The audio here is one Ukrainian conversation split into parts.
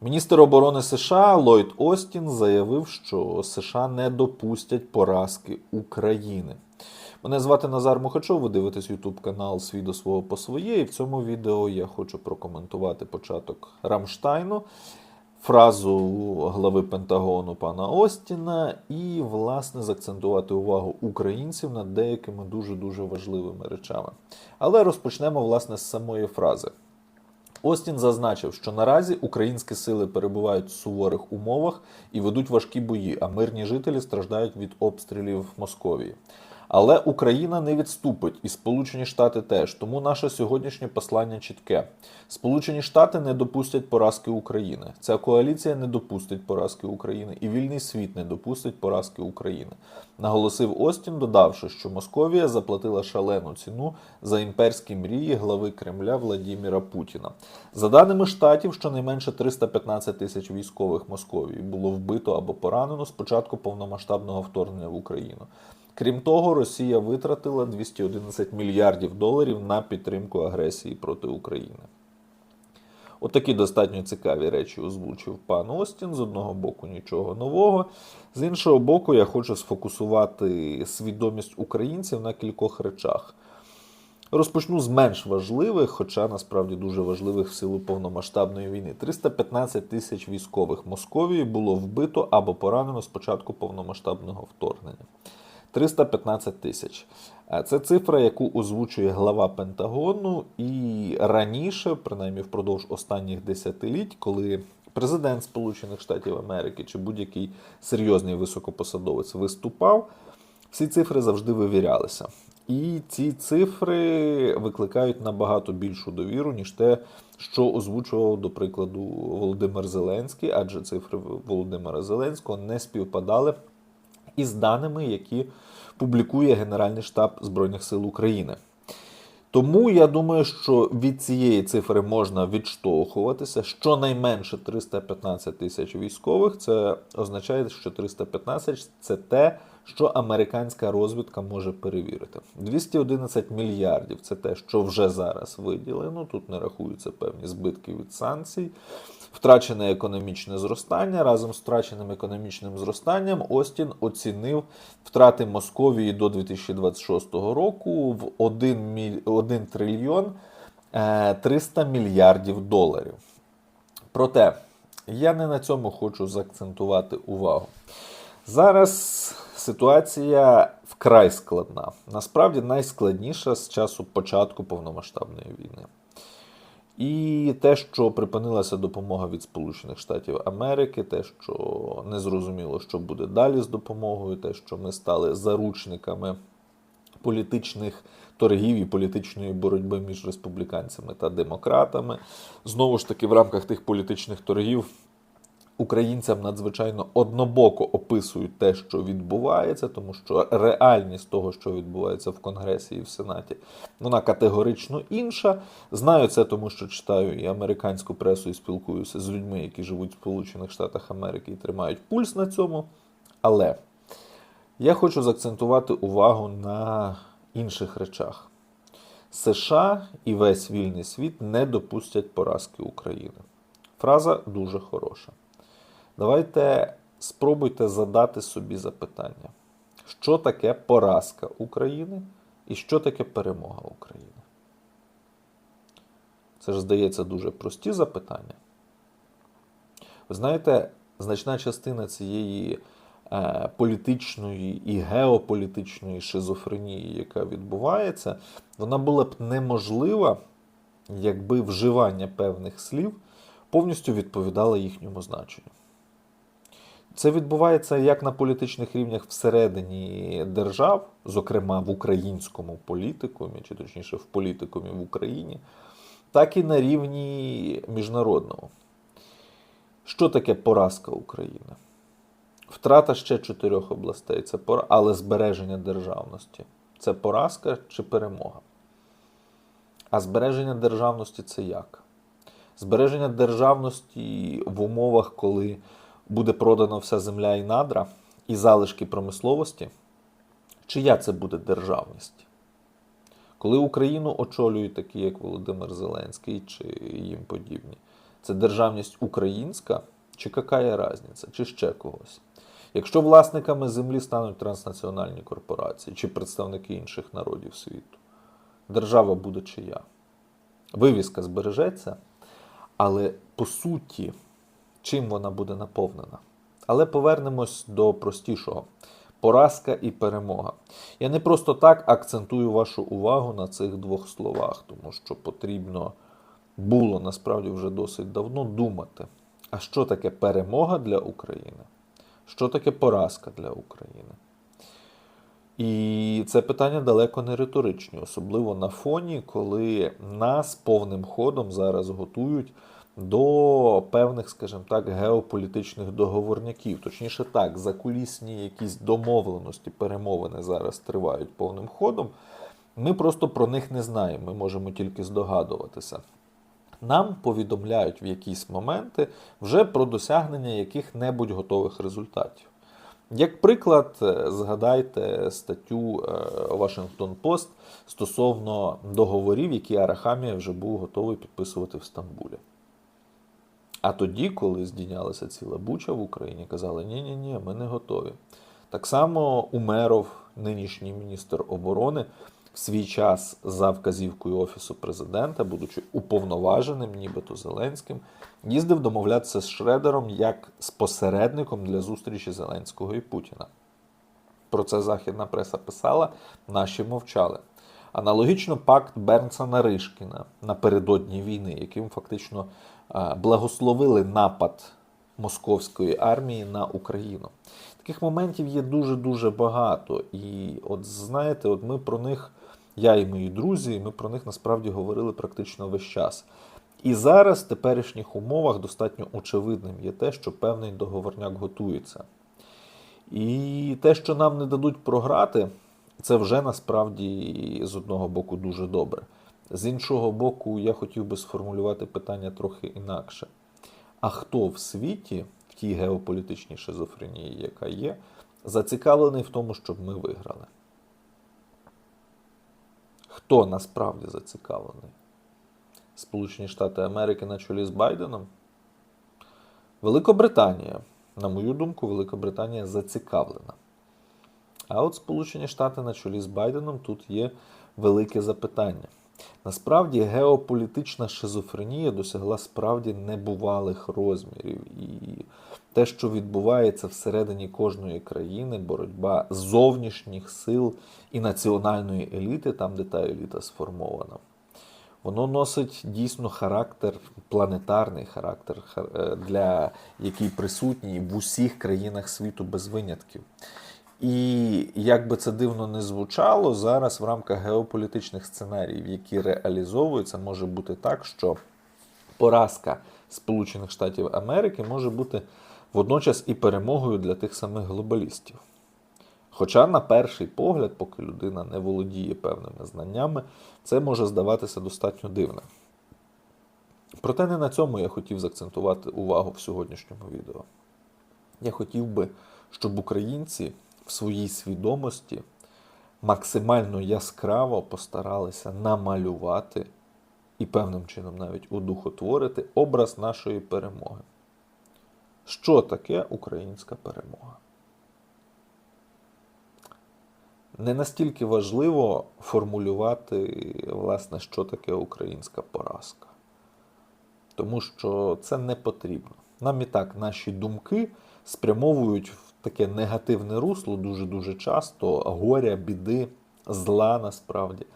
Міністр оборони США Ллойд Остін заявив, що США не допустять поразки України. Мене звати Назар Мухачов, ви дивитесь YouTube канал Свій до свого по своє. І в цьому відео я хочу прокоментувати початок Рамштайну, фразу глави Пентагону пана Остіна і, власне, закцентувати увагу українців над деякими дуже-дуже важливими речами. Але розпочнемо, власне, з самої фрази. Остін зазначив, що наразі українські сили перебувають в суворих умовах і ведуть важкі бої, а мирні жителі страждають від обстрілів Московії. Але Україна не відступить, і Сполучені Штати теж. Тому наше сьогоднішнє послання чітке: Сполучені Штати не допустять поразки України. Ця коаліція не допустить поразки України, і вільний світ не допустить поразки України. Наголосив Остін, додавши, що Московія заплатила шалену ціну за імперські мрії глави Кремля Владіміра Путіна. За даними штатів, щонайменше 315 тисяч військових Московії було вбито або поранено з початку повномасштабного вторгнення в Україну. Крім того, Росія витратила 211 мільярдів доларів на підтримку агресії проти України. Отакі достатньо цікаві речі озвучив пан Остін. З одного боку, нічого нового. З іншого боку, я хочу сфокусувати свідомість українців на кількох речах. Розпочну з менш важливих, хоча насправді дуже важливих в силу повномасштабної війни. 315 тисяч військових Московії було вбито або поранено з початку повномасштабного вторгнення. 315 тисяч. Це цифра, яку озвучує глава Пентагону, і раніше, принаймні впродовж останніх десятиліть, коли президент Сполучених Штатів Америки чи будь-який серйозний високопосадовець виступав, всі цифри завжди вивірялися. І ці цифри викликають набагато більшу довіру, ніж те, що озвучував, до прикладу, Володимир Зеленський, адже цифри Володимира Зеленського не співпадали із даними, які публікує Генеральний штаб Збройних сил України. Тому я думаю, що від цієї цифри можна відштовхуватися. Щонайменше 315 тисяч військових. Це означає, що 315 це те, що американська розвідка може перевірити. 211 мільярдів це те, що вже зараз виділено. Тут не рахуються певні збитки від санкцій. Втрачене економічне зростання разом з втраченим економічним зростанням Остін оцінив втрати Московії до 2026 року в 1, міль... 1 трильйон 300 мільярдів доларів. Проте я не на цьому хочу заакцентувати увагу. Зараз ситуація вкрай складна. Насправді найскладніша з часу початку повномасштабної війни. І те, що припинилася допомога від Сполучених Штатів Америки, те, що не зрозуміло, що буде далі з допомогою, те, що ми стали заручниками політичних торгів і політичної боротьби між республіканцями та демократами. Знову ж таки, в рамках тих політичних торгів українцям надзвичайно однобоко описують те, що відбувається, тому що реальність того, що відбувається в Конгресі і в Сенаті, вона категорично інша. Знаю це, тому що читаю і американську пресу, і спілкуюся з людьми, які живуть в Сполучених Штатах Америки і тримають пульс на цьому. Але я хочу заакцентувати увагу на інших речах. США і весь вільний світ не допустять поразки України. Фраза дуже хороша. Давайте спробуйте задати собі запитання, що таке поразка України і що таке перемога України. Це ж, здається, дуже прості запитання. Ви знаєте, значна частина цієї е, політичної і геополітичної шизофренії, яка відбувається, вона була б неможлива, якби вживання певних слів повністю відповідало їхньому значенню. Це відбувається як на політичних рівнях всередині держав, зокрема в українському політикумі, чи точніше в політикумі в Україні, так і на рівні міжнародному. Що таке поразка України? Втрата ще чотирьох областей, це пора... але збереження державності. Це поразка чи перемога? А збереження державності це як? Збереження державності в умовах, коли буде продана вся земля і надра, і залишки промисловості, чия це буде державність? Коли Україну очолюють такі, як Володимир Зеленський чи їм подібні, Це державність українська, чи яка різниця, чи ще когось. Якщо власниками землі стануть транснаціональні корпорації чи представники інших народів світу, держава буде чия. Вивіска збережеться, але по суті, чим вона буде наповнена? Але повернемось до простішого: поразка і перемога. Я не просто так акцентую вашу увагу на цих двох словах, тому що потрібно було насправді вже досить давно думати, а що таке перемога для України? Що таке поразка для України? І це питання далеко не риторичні, особливо на фоні, коли нас повним ходом зараз готують до певних, скажімо так, геополітичних договорняків. Точніше так, закулісні якісь домовленості, перемовини зараз тривають повним ходом. Ми просто про них не знаємо, ми можемо тільки здогадуватися. Нам повідомляють в якісь моменти вже про досягнення яких-небудь готових результатів. Як приклад, е, згадайте статтю е, Washington Post стосовно договорів, які Арахамія вже був готовий підписувати в Стамбулі. А тоді, коли здійнялася ціла буча в Україні, казали, ні-ні, ні ми не готові. Так само Умеров, нинішній міністр оборони, в свій час за вказівкою Офісу президента, будучи уповноваженим, нібито Зеленським, їздив домовлятися з Шредером як з посередником для зустрічі Зеленського і Путіна. Про це західна преса писала, наші мовчали. Аналогічно пакт Бернсона Ришкіна напередодні війни, яким фактично благословили напад московської армії на Україну. Таких моментів є дуже-дуже багато. І от знаєте, от ми про них, я і мої друзі, ми про них насправді говорили практично весь час. І зараз в теперішніх умовах достатньо очевидним є те, що певний договорняк готується. І те, що нам не дадуть програти, це вже насправді з одного боку дуже добре. З іншого боку, я хотів би сформулювати питання трохи інакше. А хто в світі, в тій геополітичній шизофренії, яка є, зацікавлений в тому, щоб ми виграли? Хто насправді зацікавлений? Сполучені Штати Америки на чолі з Байденом? Великобританія, на мою думку, Великобританія зацікавлена. А от Сполучені Штати на чолі з Байденом тут є велике запитання. Насправді геополітична шизофренія досягла справді небувалих розмірів. І те, що відбувається всередині кожної країни, боротьба зовнішніх сил і національної еліти, там, де та еліта сформована, воно носить дійсно характер, планетарний характер, е, для який присутній в усіх країнах світу без винятків. І як би це дивно не звучало, зараз в рамках геополітичних сценаріїв, які реалізовуються, може бути так, що поразка Сполучених Штатів Америки може бути водночас і перемогою для тих самих глобалістів. Хоча, на перший погляд, поки людина не володіє певними знаннями, це може здаватися достатньо дивним. Проте не на цьому я хотів заакцентувати увагу в сьогоднішньому відео. Я хотів би, щоб українці в своїй свідомості максимально яскраво постаралися намалювати і певним чином навіть удухотворити образ нашої перемоги. Що таке українська перемога? Не настільки важливо формулювати, власне, що таке українська поразка. Тому що це не потрібно. Нам і так наші думки спрямовують таке негативне русло дуже-дуже часто, горя, біди, зла насправді.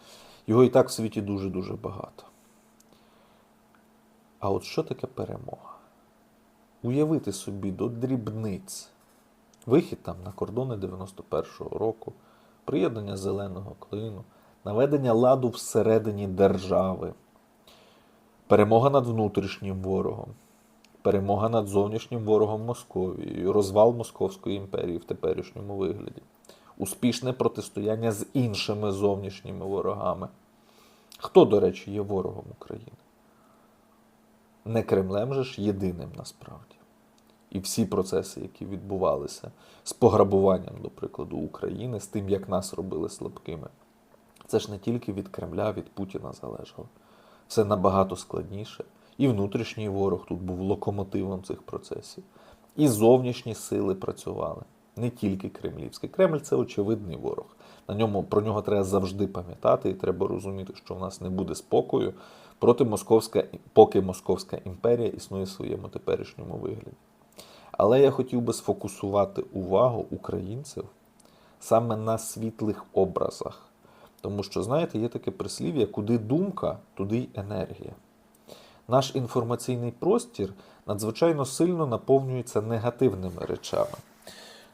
Його і так в світі дуже-дуже багато. А от що таке перемога? Уявити собі до дрібниць. Вихід там на кордони 91-го року, приєднання зеленого клину, наведення ладу всередині держави, перемога над внутрішнім ворогом, перемога над зовнішнім ворогом Московією, розвал Московської імперії в теперішньому вигляді, успішне протистояння з іншими зовнішніми ворогами. Хто, до речі, є ворогом України? Не Кремлем же ж єдиним насправді. І всі процеси, які відбувалися з пограбуванням, до прикладу, України, з тим, як нас робили слабкими, це ж не тільки від Кремля, від Путіна залежало. Все набагато складніше. І внутрішній ворог тут був локомотивом цих процесів. І зовнішні сили працювали, не тільки кремлівські. Кремль це очевидний ворог. На ньому про нього треба завжди пам'ятати, і треба розуміти, що в нас не буде спокою проти московська, поки Московська імперія існує в своєму теперішньому вигляді. Але я хотів би сфокусувати увагу українців саме на світлих образах. Тому що, знаєте, є таке прислів'я, куди думка, туди й енергія. Наш інформаційний простір надзвичайно сильно наповнюється негативними речами.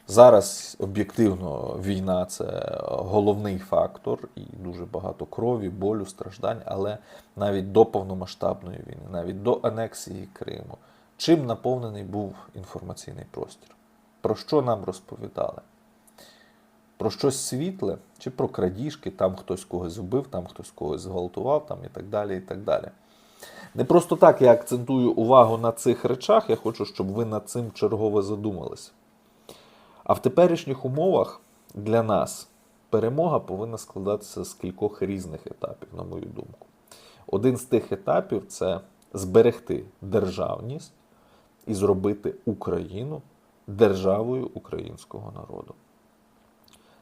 Зараз об'єктивно війна це головний фактор, і дуже багато крові, болю, страждань, але навіть до повномасштабної війни, навіть до анексії Криму, чим наповнений був інформаційний простір? Про що нам розповідали? Про щось світле чи про крадіжки, там хтось когось вбив, там хтось когось зґвалтував, там і так далі. і так далі. Не просто так я акцентую увагу на цих речах, я хочу, щоб ви над цим чергово задумалися. А в теперішніх умовах для нас перемога повинна складатися з кількох різних етапів, на мою думку. Один з тих етапів це зберегти державність і зробити Україну державою українського народу.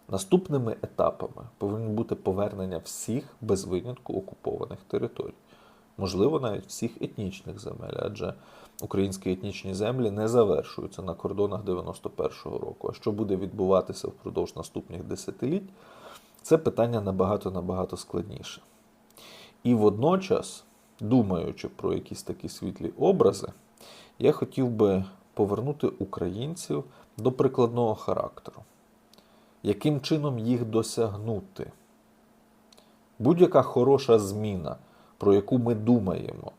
Наступними етапами повинні бути повернення всіх без винятку окупованих територій, можливо, навіть всіх етнічних земель, адже українські етнічні землі не завершуються на кордонах 91-го року. А що буде відбуватися впродовж наступних десятиліть, це питання набагато набагато складніше. І водночас, думаючи про якісь такі світлі образи, я хотів би повернути українців до прикладного характеру. Яким чином їх досягнути? Будь-яка хороша зміна, про яку ми думаємо,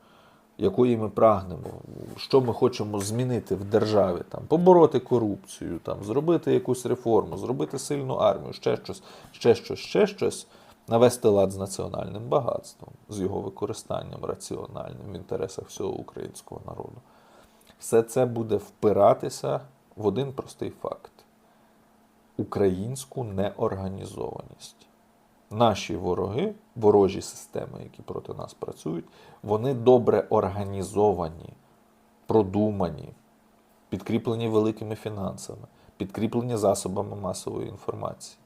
якої ми прагнемо, що ми хочемо змінити в державі, там, побороти корупцію, там, зробити якусь реформу, зробити сильну армію, ще щось, ще щось, ще щось, навести лад з національним багатством, з його використанням раціональним в інтересах всього українського народу. Все це буде впиратися в один простий факт українську неорганізованість. Наші вороги, ворожі системи, які проти нас працюють, вони добре організовані, продумані, підкріплені великими фінансами, підкріплені засобами масової інформації.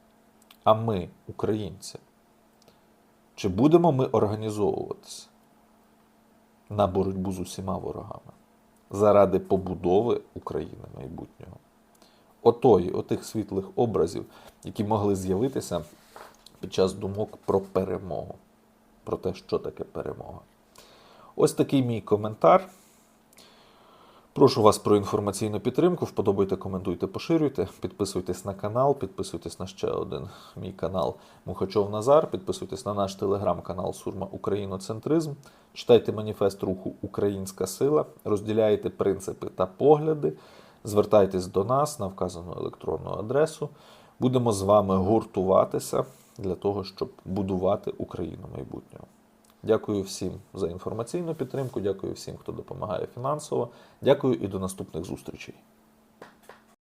А ми, українці, чи будемо ми організовуватися на боротьбу з усіма ворогами заради побудови України майбутнього? отої, отих світлих образів, які могли з'явитися під час думок про перемогу, про те, що таке перемога. Ось такий мій коментар. Прошу вас про інформаційну підтримку. Вподобайте, коментуйте, поширюйте. Підписуйтесь на канал, підписуйтесь на ще один мій канал Мухачов Назар. Підписуйтесь на наш телеграм-канал Сурма Україноцентризм. Читайте маніфест руху Українська сила, розділяйте принципи та погляди. Звертайтесь до нас на вказану електронну адресу. Будемо з вами гуртуватися для того, щоб будувати Україну майбутнього. Дякую всім за інформаційну підтримку. Дякую всім, хто допомагає фінансово. Дякую і до наступних зустрічей.